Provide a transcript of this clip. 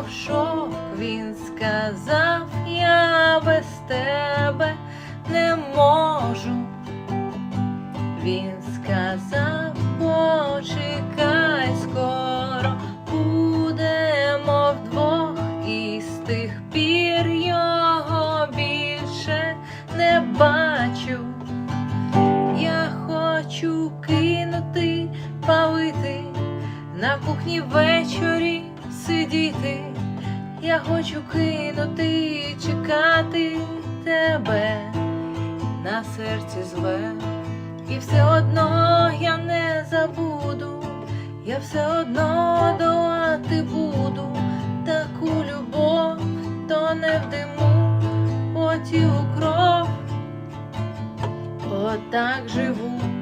ковшок, він сказав, я без тебе не можу. Він сказав, почекай скоро будемо вдвох, і з тих пір його більше не бачу. Я хочу кинути, палити на кухні вечорі сидіти. Я хочу кинути, чекати тебе. На серці зле. І все одно я не забуду, я все одно долати буду, таку любов, то не в диму, у кров, отак живу